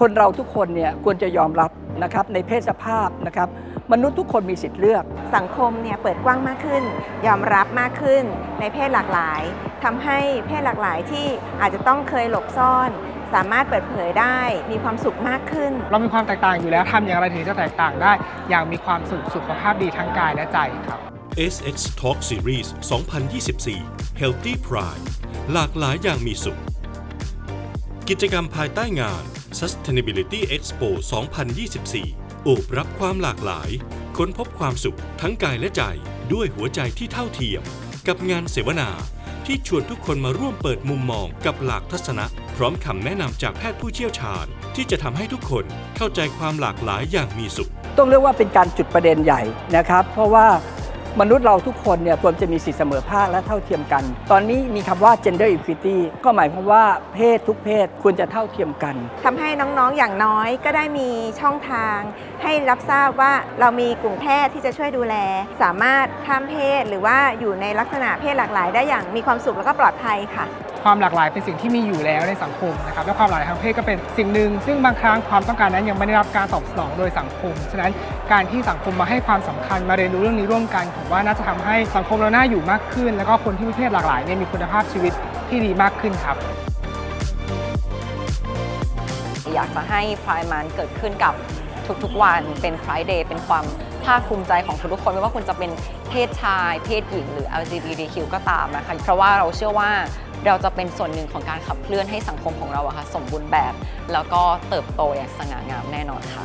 คนเราทุกคนเนี่ยควรจะยอมรับนะครับในเพศสภาพนะครับ มนุษย์ทุกคนมีสิทธิ์เลือก สังคมเนี่ยเปิดกว้างมากขึ้น ยอมรับมากขึ้น ในเพศหลากหลายทำให้เพศหลากหลายที่อาจจะต้องเคยหลบซ่อน สามารถเปิดเผยได้มีความสุขมากขึ้น เรามีความแตกต่างอยู่แล้วทำอย่างไรถึงจะแตกต่างได้ อย่างมีความสุขสุขภาพดีทั้งกายและใจครับ SX Talk Series 2024 Healthy Pride หลากหลายอย่างมีสุข กิจกรรมภายใต้งาน Sustainability Expo 2024 โอบรับความหลากหลาย ค้นพบความสุขทั้งกายและใจด้วยหัวใจที่เท่าเทียม กับงานเสวนาที่ชวนทุกคนมาร่วมเปิดมุมมองกับหลากทัศนะ พร้อมคำแนะนำจากแพทย์ผู้เชี่ยวชาญ ที่จะทำให้ทุกคนเข้าใจความหลากหลายอย่างมีสุข ต้องเรียกว่าเป็นการจุดประเด็นใหญ่นะครับ เพราะว่า มนุษย์เราทุกคนเนี่ยควรจะมีสิทธิเสมอภาคและเท่าเทียมกัน ตอนนี้มีคำว่า gender equity ก็หมายความว่าเพศทุกเพศควรจะเท่าเทียมกัน ทำให้น้องๆ อย่างน้อยก็ได้มีช่องทาง ให้รับทราบว่าเรามีกลุ่มแพทย์ที่จะช่วยดูแล สามารถข้ามเพศหรือว่าอยู่ในลักษณะเพศหลากหลาย ได้อย่างมีความสุขและก็ปลอดภัยค่ะ ความหลากหลายเป็นสิ่งที่มีอยู่แล้วในสังคมนะครับและความหลากหลายทางเพศก็เป็นสิ่งหนึ่ง ซึ่งบางครั้งความต้องการนั้นยังไม่ได้รับการตอบสนองโดยสังคม ฉะนั้นการที่สังคมมาให้ความสำคัญมาเรียนรู้เรื่องนี้ร่วมกันผม ว่าน่าจะทำให้สังคมเราน่าอยู่มากขึ้น แล้วก็คนที่มีเพศหลากหลายเนี่ยมีคุณภาพชีวิตที่ดีมากขึ้นครับ อยากจะให้ Pride Month เกิดขึ้นกับทุกๆวันเป็น Pride Day เป็นความภาคภูมิใจของทุกๆคนไม่ว่าคุณจะเป็นเพศชาย เพศหญิงหรือ LGBTQ ก็ตามนะคะเพราะว่าเราเชื่อว่าเราจะเป็นส่วนหนึ่งของการขับเคลื่อนให้สังคมของเราอะค่ะสมบูรณ์แบบ แล้วก็เติบโตอย่างสง่างามแน่นอนค่ะ